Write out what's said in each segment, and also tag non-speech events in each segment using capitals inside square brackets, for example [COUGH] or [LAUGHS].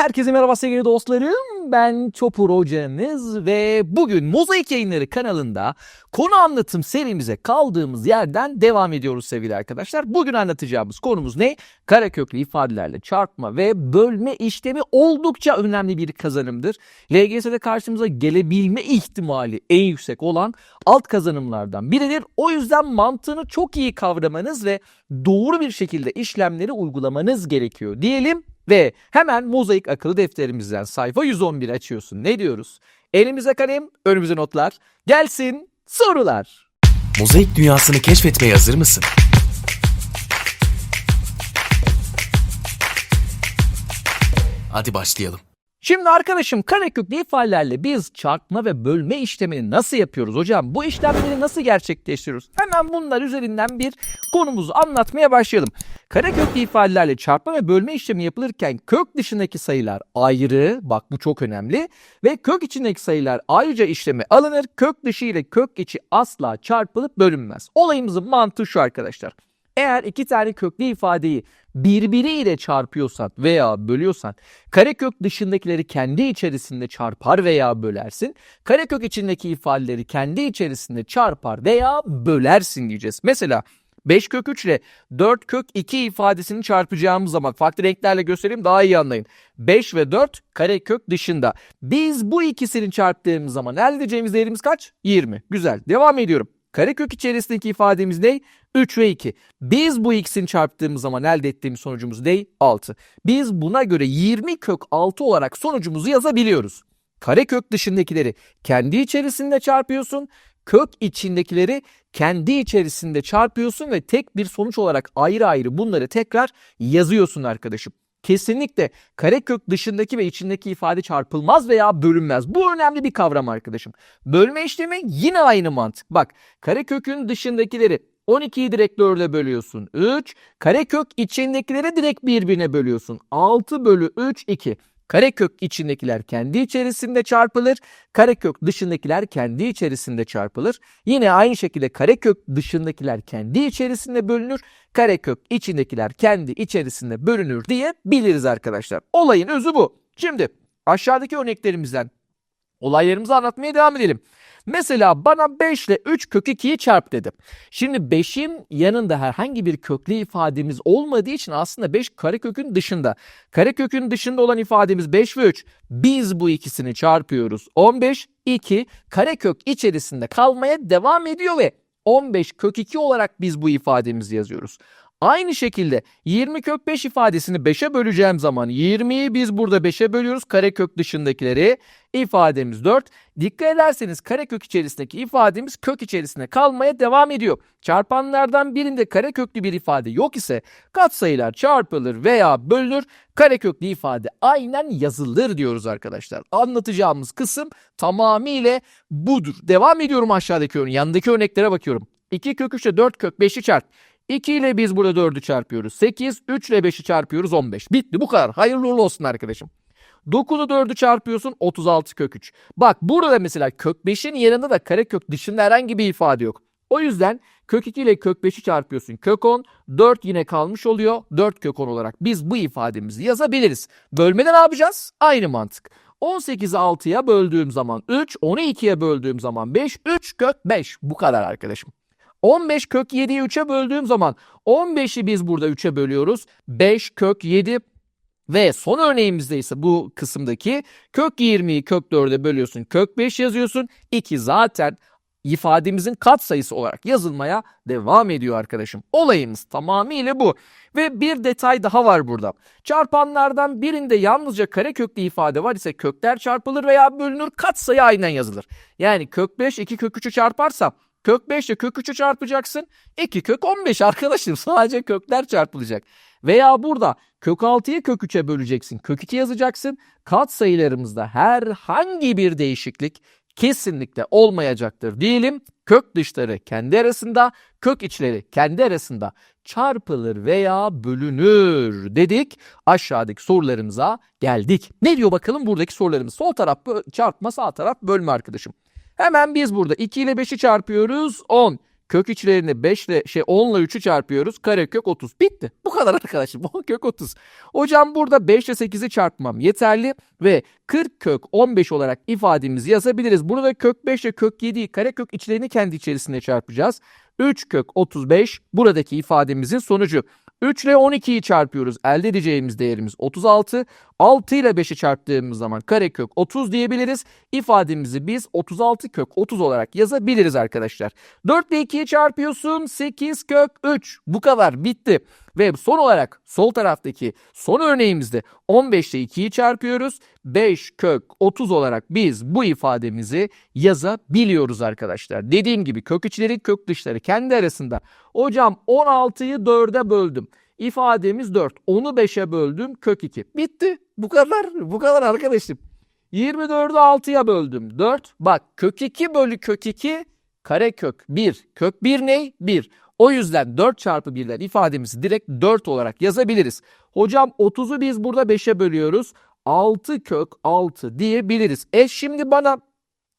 Herkese merhaba sevgili dostlarım. Ben Çopur hocanız ve bugün Mozaik Yayınları kanalında konu anlatım serimize kaldığımız yerden devam ediyoruz sevgili arkadaşlar. Bugün anlatacağımız konumuz ne? Karaköklü ifadelerle çarpma ve bölme işlemi oldukça önemli bir kazanımdır. LGS'de karşımıza gelebilme ihtimali en yüksek olan alt kazanımlardan biridir. O yüzden mantığını çok iyi kavramanız ve doğru bir şekilde işlemleri uygulamanız gerekiyor diyelim ve hemen mozaik akıllı defterimizden sayfa 111 açıyorsun. Ne diyoruz? Elimize kalem, önümüze notlar. Gelsin sorular. Mozaik dünyasını keşfetmeye hazır mısın? Hadi başlayalım. Şimdi arkadaşım kareköklü ifadelerle biz çarpma ve bölme işlemini nasıl yapıyoruz hocam? Bu işlemleri nasıl gerçekleştiriyoruz? Hemen bunlar üzerinden bir konumuzu anlatmaya başlayalım. Kareköklü ifadelerle çarpma ve bölme işlemi yapılırken kök dışındaki sayılar ayrı, bak bu çok önemli ve kök içindeki sayılar ayrıca işleme alınır. Kök dışı ile kök içi asla çarpılıp bölünmez. Olayımızın mantığı şu arkadaşlar. Eğer iki tane köklü ifadeyi birbiriyle çarpıyorsan veya bölüyorsan karekök dışındakileri kendi içerisinde çarpar veya bölersin. Karekök içindeki ifadeleri kendi içerisinde çarpar veya bölersin diyeceğiz. Mesela 5 kök 3 ile 4 kök 2 ifadesini çarpacağımız zaman farklı renklerle göstereyim daha iyi anlayın. 5 ve 4 karekök dışında. Biz bu ikisini çarptığımız zaman elde edeceğimiz değerimiz kaç? 20. Güzel. Devam ediyorum. Karekök içerisindeki ifademiz ne? 3 ve 2. Biz bu ikisini çarptığımız zaman elde ettiğimiz sonucumuz ne? 6. Biz buna göre 20 kök 6 olarak sonucumuzu yazabiliyoruz. Karekök dışındakileri kendi içerisinde çarpıyorsun. Kök içindekileri kendi içerisinde çarpıyorsun ve tek bir sonuç olarak ayrı ayrı bunları tekrar yazıyorsun arkadaşım. Kesinlikle karekök dışındaki ve içindeki ifade çarpılmaz veya bölünmez. Bu önemli bir kavram arkadaşım. Bölme işlemi yine aynı mantık. Bak karekökün dışındakileri 12'yi direkt 4'e bölüyorsun. 3. Karekök içindekileri direkt birbirine bölüyorsun. 6 bölü 3 2. Karekök içindekiler kendi içerisinde çarpılır. Karekök dışındakiler kendi içerisinde çarpılır. Yine aynı şekilde karekök dışındakiler kendi içerisinde bölünür. Karekök içindekiler kendi içerisinde bölünür diye biliriz arkadaşlar. Olayın özü bu. Şimdi aşağıdaki örneklerimizden olaylarımızı anlatmaya devam edelim. Mesela bana 5 ile 3 kök 2'yi çarp dedim. Şimdi 5'in yanında herhangi bir köklü ifademiz olmadığı için aslında 5 karekökün dışında. Karekökün dışında olan ifademiz 5 ve 3. Biz bu ikisini çarpıyoruz. 15, 2 karekök içerisinde kalmaya devam ediyor ve 15 kök 2 olarak biz bu ifademizi yazıyoruz. Aynı şekilde 20 kök 5 ifadesini 5'e böleceğim zaman 20'yi biz burada 5'e bölüyoruz. Karekök dışındakileri ifademiz 4. Dikkat ederseniz karekök içerisindeki ifademiz kök içerisinde kalmaya devam ediyor. Çarpanlardan birinde kareköklü bir ifade yok ise katsayılar çarpılır veya bölünür. Kareköklü ifade aynen yazılır diyoruz arkadaşlar. Anlatacağımız kısım tamamıyla budur. Devam ediyorum aşağıdaki örneğin. Yanındaki örneklere bakıyorum. 2 kök 3 ile 4 kök 5'i çarp. 2 ile biz burada 4'ü çarpıyoruz. 8, 3 ile 5'i çarpıyoruz 15. Bitti bu kadar. Hayırlı uğurlu olsun arkadaşım. 9'u 4'ü çarpıyorsun 36 kök 3. Bak burada mesela kök 5'in yanında da karekök dışında herhangi bir ifade yok. O yüzden kök 2 ile kök 5'i çarpıyorsun. Kök 10, 4 yine kalmış oluyor. 4 kök 10 olarak biz bu ifademizi yazabiliriz. Bölmede ne yapacağız? Aynı mantık. 18'i 6'ya böldüğüm zaman 3, 12'ye böldüğüm zaman 5, 3 kök 5. Bu kadar arkadaşım. 15 kök 7'yi 3'e böldüğüm zaman 15'i biz burada 3'e bölüyoruz. 5 kök 7 ve son örneğimizde ise bu kısımdaki kök 20'yi kök 4'e bölüyorsun. Kök 5 yazıyorsun. 2 zaten ifademizin katsayısı olarak yazılmaya devam ediyor arkadaşım. Olayımız tamamıyla bu. Ve bir detay daha var burada. Çarpanlardan birinde yalnızca kareköklü ifade var ise kökler çarpılır veya bölünür katsayı aynen yazılır. Yani kök 5 2 kök 3'ü çarparsa Kök 5 ile kök 3'ü çarpacaksın. 2 kök 15 arkadaşım. [LAUGHS] Sadece kökler çarpılacak. Veya burada kök 6'yı kök 3'e böleceksin. Kök 2 yazacaksın. Kat sayılarımızda herhangi bir değişiklik kesinlikle olmayacaktır diyelim. Kök dışları kendi arasında, kök içleri kendi arasında çarpılır veya bölünür dedik. Aşağıdaki sorularımıza geldik. Ne diyor bakalım buradaki sorularımız? Sol taraf çarpma, sağ taraf bölme arkadaşım. Hemen biz burada 2 ile 5'i çarpıyoruz 10. Kök içlerini 5 ile şey 10 ile 3'ü çarpıyoruz. Karekök 30. Bitti. Bu kadar arkadaşım. [LAUGHS] 10 kök 30. Hocam burada 5 ile 8'i çarpmam yeterli ve 40 kök 15 olarak ifademizi yazabiliriz. Burada kök 5 ile kök 7'yi karekök içlerini kendi içerisinde çarpacağız. 3 kök 35 buradaki ifademizin sonucu. 3 ile 12'yi çarpıyoruz. Elde edeceğimiz değerimiz 36. 6 ile 5'i çarptığımız zaman karekök 30 diyebiliriz. İfademizi biz 36 kök 30 olarak yazabiliriz arkadaşlar. 4 ile 2'yi çarpıyorsun 8 kök 3. Bu kadar bitti. Ve son olarak sol taraftaki son örneğimizde 15 ile 2'yi çarpıyoruz. 5 kök 30 olarak biz bu ifademizi yazabiliyoruz arkadaşlar. Dediğim gibi kök içleri kök dışları kendi arasında. Hocam 16'yı 4'e böldüm. İfademiz 4. Onu 5'e böldüm kök 2. Bitti. Bu kadar. Bu kadar arkadaşım. 24'ü 6'ya böldüm. 4. Bak kök 2 bölü kök 2 kare kök 1. Kök 1 ne? 1. O yüzden 4 çarpı 1'den ifademizi direkt 4 olarak yazabiliriz. Hocam 30'u biz burada 5'e bölüyoruz. 6 kök 6 diyebiliriz. E şimdi bana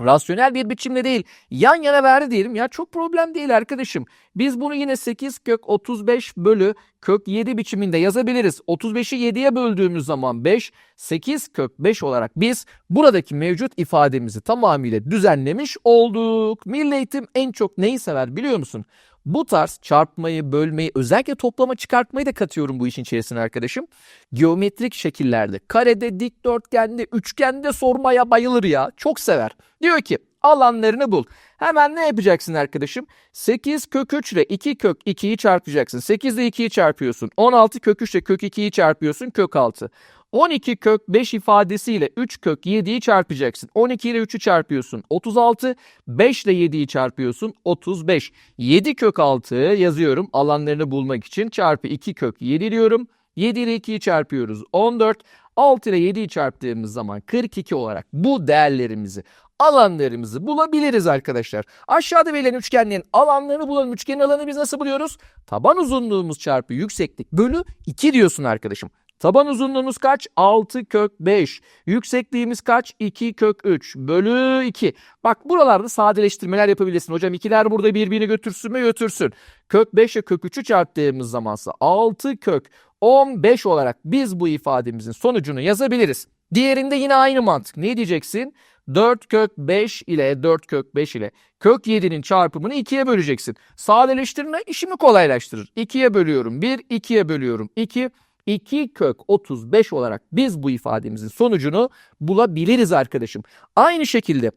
rasyonel bir biçimde değil yan yana verdi diyelim ya çok problem değil arkadaşım. Biz bunu yine 8 kök 35 bölü kök 7 biçiminde yazabiliriz. 35'i 7'ye böldüğümüz zaman 5, 8 kök 5 olarak biz buradaki mevcut ifademizi tamamıyla düzenlemiş olduk. Milli eğitim en çok neyi sever biliyor musun? Bu tarz çarpmayı, bölmeyi, özellikle toplama çıkartmayı da katıyorum bu işin içerisine arkadaşım. Geometrik şekillerde, karede, dikdörtgende, üçgende sormaya bayılır ya. Çok sever. Diyor ki alanlarını bul. Hemen ne yapacaksın arkadaşım? 8 kök 3 ile 2 kök 2'yi çarpacaksın. 8 ile 2'yi çarpıyorsun. 16 kök 3 ile kök 2'yi çarpıyorsun. Kök 6. 12 kök 5 ifadesiyle 3 kök 7'yi çarpacaksın. 12 ile 3'ü çarpıyorsun. 36. 5 ile 7'yi çarpıyorsun. 35. 7 kök 6 yazıyorum alanlarını bulmak için. Çarpı 2 kök 7 diyorum. 7 ile 2'yi çarpıyoruz. 14. 6 ile 7'yi çarptığımız zaman 42 olarak bu değerlerimizi alanlarımızı bulabiliriz arkadaşlar. Aşağıda verilen üçgenlerin alanlarını bulalım. Üçgenin alanını biz nasıl buluyoruz? Taban uzunluğumuz çarpı yükseklik bölü 2 diyorsun arkadaşım. Taban uzunluğumuz kaç? 6 kök 5. Yüksekliğimiz kaç? 2 kök 3 bölü 2. Bak buralarda sadeleştirmeler yapabilirsin. Hocam ikiler burada birbirini götürsün mü? Götürsün. Kök 5 ile kök 3'ü çarptığımız zamansa 6 kök 15 olarak biz bu ifademizin sonucunu yazabiliriz. Diğerinde yine aynı mantık. Ne diyeceksin? 4 kök 5 ile 4 kök 5 ile kök 7'nin çarpımını 2'ye böleceksin. Sadeleştirme işimi kolaylaştırır. 2'ye bölüyorum 1, 2'ye bölüyorum 2. 2 kök 35 olarak biz bu ifademizin sonucunu bulabiliriz arkadaşım. Aynı şekilde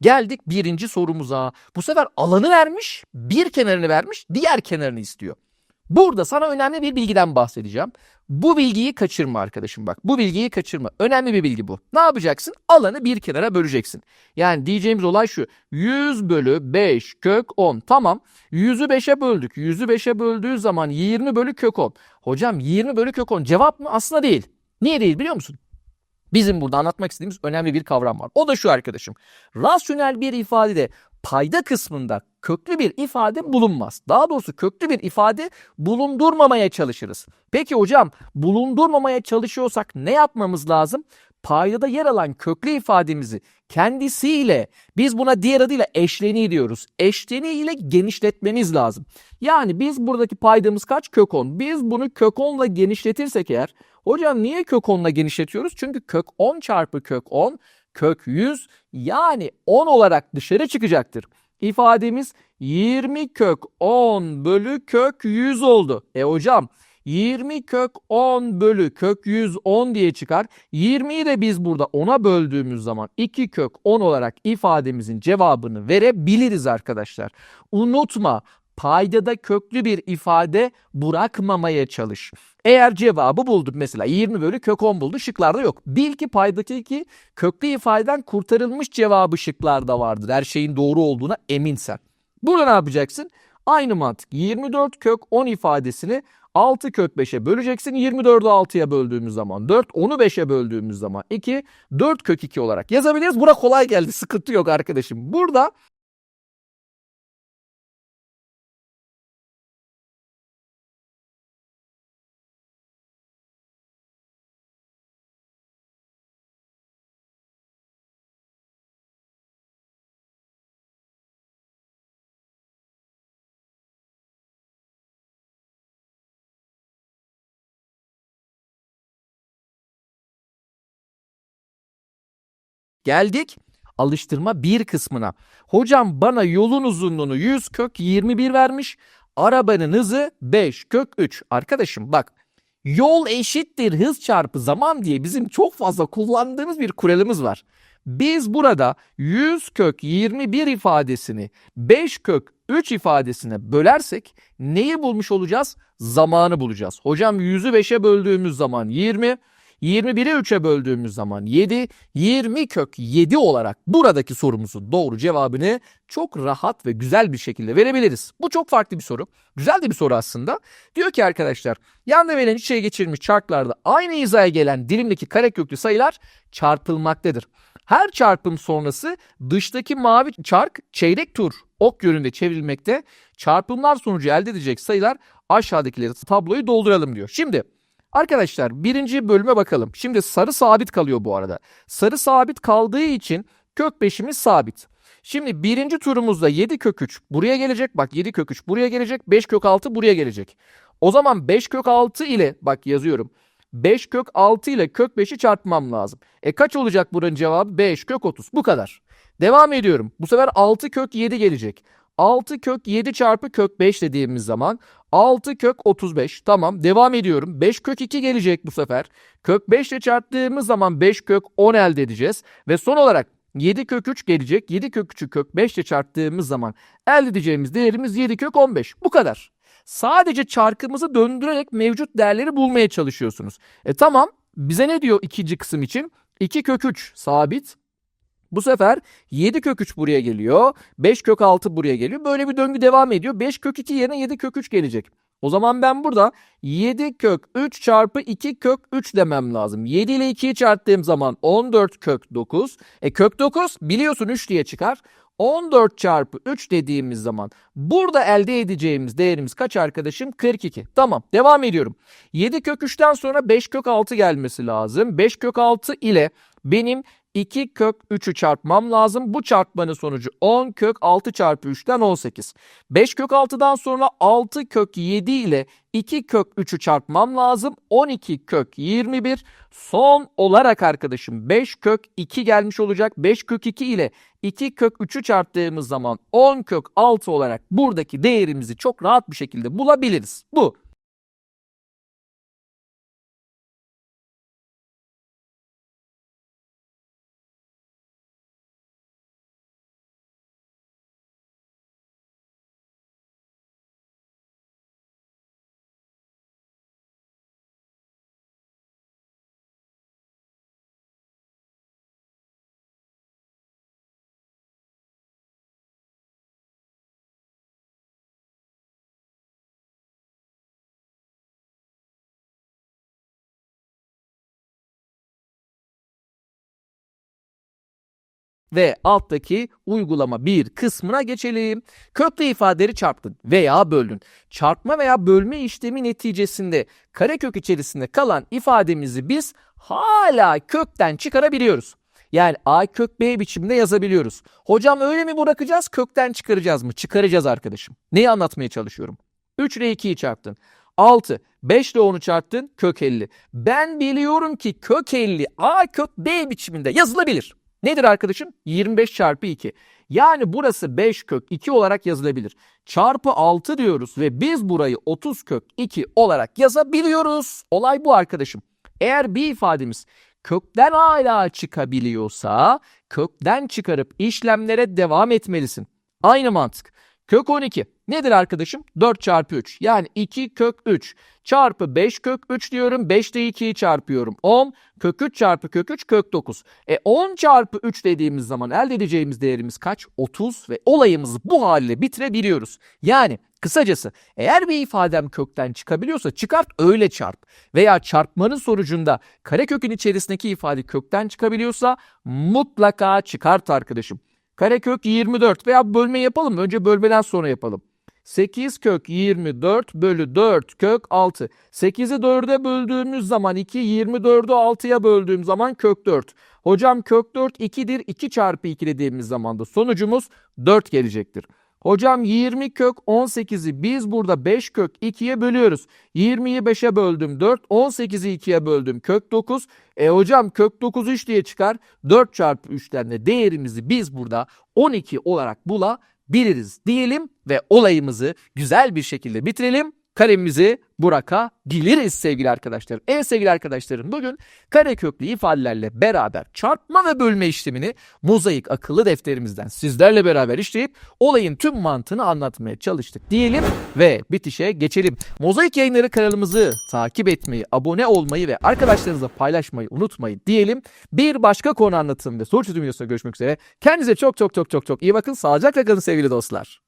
Geldik birinci sorumuza. Bu sefer alanı vermiş, bir kenarını vermiş, diğer kenarını istiyor. Burada sana önemli bir bilgiden bahsedeceğim. Bu bilgiyi kaçırma arkadaşım bak. Bu bilgiyi kaçırma. Önemli bir bilgi bu. Ne yapacaksın? Alanı bir kenara böleceksin. Yani diyeceğimiz olay şu. 100 bölü 5 kök 10. Tamam. 100'ü 5'e böldük. 100'ü 5'e böldüğü zaman 20 bölü kök 10. Hocam 20 bölü kök 10 cevap mı? Aslında değil. Niye değil biliyor musun? Bizim burada anlatmak istediğimiz önemli bir kavram var. O da şu arkadaşım. Rasyonel bir ifadede payda kısmında köklü bir ifade bulunmaz. Daha doğrusu köklü bir ifade bulundurmamaya çalışırız. Peki hocam bulundurmamaya çalışıyorsak ne yapmamız lazım? Paydada yer alan köklü ifademizi kendisiyle biz buna diğer adıyla eşleni diyoruz. Eşleni ile genişletmemiz lazım. Yani biz buradaki paydamız kaç? Kök 10. Biz bunu kök 10 ile genişletirsek eğer hocam niye kök 10 ile genişletiyoruz? Çünkü kök 10 çarpı kök 10 kök 100 yani 10 olarak dışarı çıkacaktır. İfademiz 20 kök 10 bölü kök 100 oldu. E hocam 20 kök 10 bölü kök 110 diye çıkar. 20'yi de biz burada 10'a böldüğümüz zaman 2 kök 10 olarak ifademizin cevabını verebiliriz arkadaşlar. Unutma paydada köklü bir ifade bırakmamaya çalış. Eğer cevabı bulduk mesela 20 bölü kök 10 buldu şıklarda yok. Bil ki paydadaki köklü ifadeden kurtarılmış cevabı şıklarda vardır. Her şeyin doğru olduğuna eminsen. Burada ne yapacaksın? Aynı mantık 24 kök 10 ifadesini 6 kök 5'e böleceksin. 24'ü 6'ya böldüğümüz zaman 4. 10'u 5'e böldüğümüz zaman 2. 4 kök 2 olarak yazabiliriz. Bura kolay geldi. Sıkıntı yok arkadaşım. Burada Geldik alıştırma 1 kısmına. Hocam bana yolun uzunluğunu 100 kök 21 vermiş. Arabanın hızı 5 kök 3. Arkadaşım bak yol eşittir hız çarpı zaman diye bizim çok fazla kullandığımız bir kuralımız var. Biz burada 100 kök 21 ifadesini 5 kök 3 ifadesine bölersek neyi bulmuş olacağız? Zamanı bulacağız. Hocam 100'ü 5'e böldüğümüz zaman 20, 21'i 3'e böldüğümüz zaman 7, 20 kök 7 olarak buradaki sorumuzun doğru cevabını çok rahat ve güzel bir şekilde verebiliriz. Bu çok farklı bir soru. Güzel de bir soru aslında. Diyor ki arkadaşlar yanda verilen içe geçirilmiş çarklarda aynı hizaya gelen dilimdeki kareköklü sayılar çarpılmaktadır. Her çarpım sonrası dıştaki mavi çark çeyrek tur ok yönünde çevrilmekte. Çarpımlar sonucu elde edecek sayılar aşağıdakileri tabloyu dolduralım diyor. Şimdi Arkadaşlar birinci bölüme bakalım. Şimdi sarı sabit kalıyor bu arada. Sarı sabit kaldığı için kök beşimiz sabit. Şimdi birinci turumuzda 7 kök 3 buraya gelecek. Bak 7 kök 3 buraya gelecek. 5 kök 6 buraya gelecek. O zaman 5 kök 6 ile bak yazıyorum. 5 kök 6 ile kök 5'i çarpmam lazım. E kaç olacak buranın cevabı? 5 kök 30. Bu kadar. Devam ediyorum. Bu sefer 6 kök 7 gelecek. 6 kök 7 çarpı kök 5 dediğimiz zaman 6 kök 35. Tamam devam ediyorum. 5 kök 2 gelecek bu sefer. Kök 5 ile çarptığımız zaman 5 kök 10 elde edeceğiz. Ve son olarak 7 kök 3 gelecek. 7 kök 3'ü kök 5 ile çarptığımız zaman elde edeceğimiz değerimiz 7 kök 15. Bu kadar. Sadece çarkımızı döndürerek mevcut değerleri bulmaya çalışıyorsunuz. E tamam bize ne diyor ikinci kısım için? 2 kök 3 sabit. Bu sefer 7 kök 3 buraya geliyor. 5 kök 6 buraya geliyor. Böyle bir döngü devam ediyor. 5 kök 2 yerine 7 kök 3 gelecek. O zaman ben burada 7 kök 3 çarpı 2 kök 3 demem lazım. 7 ile 2'yi çarptığım zaman 14 kök 9. E kök 9 biliyorsun 3 diye çıkar. 14 çarpı 3 dediğimiz zaman burada elde edeceğimiz değerimiz kaç arkadaşım? 42. Tamam devam ediyorum. 7 kök 3'ten sonra 5 kök 6 gelmesi lazım. 5 kök 6 ile benim 2 kök 3'ü çarpmam lazım. Bu çarpmanın sonucu 10 kök 6 çarpı 3'ten 18. 5 kök 6'dan sonra 6 kök 7 ile 2 kök 3'ü çarpmam lazım. 12 kök 21. Son olarak arkadaşım 5 kök 2 gelmiş olacak. 5 kök 2 ile 2 kök 3'ü çarptığımız zaman 10 kök 6 olarak buradaki değerimizi çok rahat bir şekilde bulabiliriz. Bu. Ve alttaki uygulama bir kısmına geçelim. Köklü ifadeleri çarptın veya böldün. Çarpma veya bölme işlemi neticesinde karekök içerisinde kalan ifademizi biz hala kökten çıkarabiliyoruz. Yani a kök b biçiminde yazabiliyoruz. Hocam öyle mi bırakacağız kökten çıkaracağız mı? Çıkaracağız arkadaşım. Neyi anlatmaya çalışıyorum? 3 ile 2'yi çarptın. 6. 5 ile 10'u çarptın kök 50. Ben biliyorum ki kök 50 a kök b biçiminde yazılabilir. Nedir arkadaşım? 25 çarpı 2. Yani burası 5 kök 2 olarak yazılabilir. Çarpı 6 diyoruz ve biz burayı 30 kök 2 olarak yazabiliyoruz. Olay bu arkadaşım. Eğer bir ifademiz kökten hala çıkabiliyorsa kökten çıkarıp işlemlere devam etmelisin. Aynı mantık. Kök 12 nedir arkadaşım? 4 çarpı 3 yani 2 kök 3 çarpı 5 kök 3 diyorum. 5 ile 2'yi çarpıyorum. 10 kök 3 çarpı kök 3 kök 9. E 10 çarpı 3 dediğimiz zaman elde edeceğimiz değerimiz kaç? 30 ve olayımızı bu haliyle bitirebiliyoruz. Yani Kısacası eğer bir ifadem kökten çıkabiliyorsa çıkart öyle çarp. Veya çarpmanın sonucunda karekökün içerisindeki ifade kökten çıkabiliyorsa mutlaka çıkart arkadaşım. Karekök 24 veya bölme yapalım? Önce bölmeden sonra yapalım. 8 kök 24 bölü 4 kök 6. 8'i 4'e böldüğümüz zaman 2, 24'ü 6'ya böldüğüm zaman kök 4. Hocam kök 4 2'dir. 2 çarpı 2 dediğimiz zaman da sonucumuz 4 gelecektir. Hocam 20 kök 18'i biz burada 5 kök 2'ye bölüyoruz. 20'yi 5'e böldüm 4, 18'i 2'ye böldüm kök 9. E hocam kök 9 3 diye çıkar. 4 çarpı 3'ten de değerimizi biz burada 12 olarak bulabiliriz diyelim ve olayımızı güzel bir şekilde bitirelim. Karemizi bırakabiliriz sevgili arkadaşlar. Evet sevgili arkadaşlarım bugün kareköklü ifadelerle beraber çarpma ve bölme işlemini mozaik akıllı defterimizden sizlerle beraber işleyip olayın tüm mantığını anlatmaya çalıştık diyelim ve bitişe geçelim. Mozaik yayınları kanalımızı takip etmeyi, abone olmayı ve arkadaşlarınızla paylaşmayı unutmayın diyelim. Bir başka konu anlatım ve soru çözüm videosunda görüşmek üzere. Kendinize çok çok çok çok çok iyi bakın. Sağlıcakla kalın sevgili dostlar.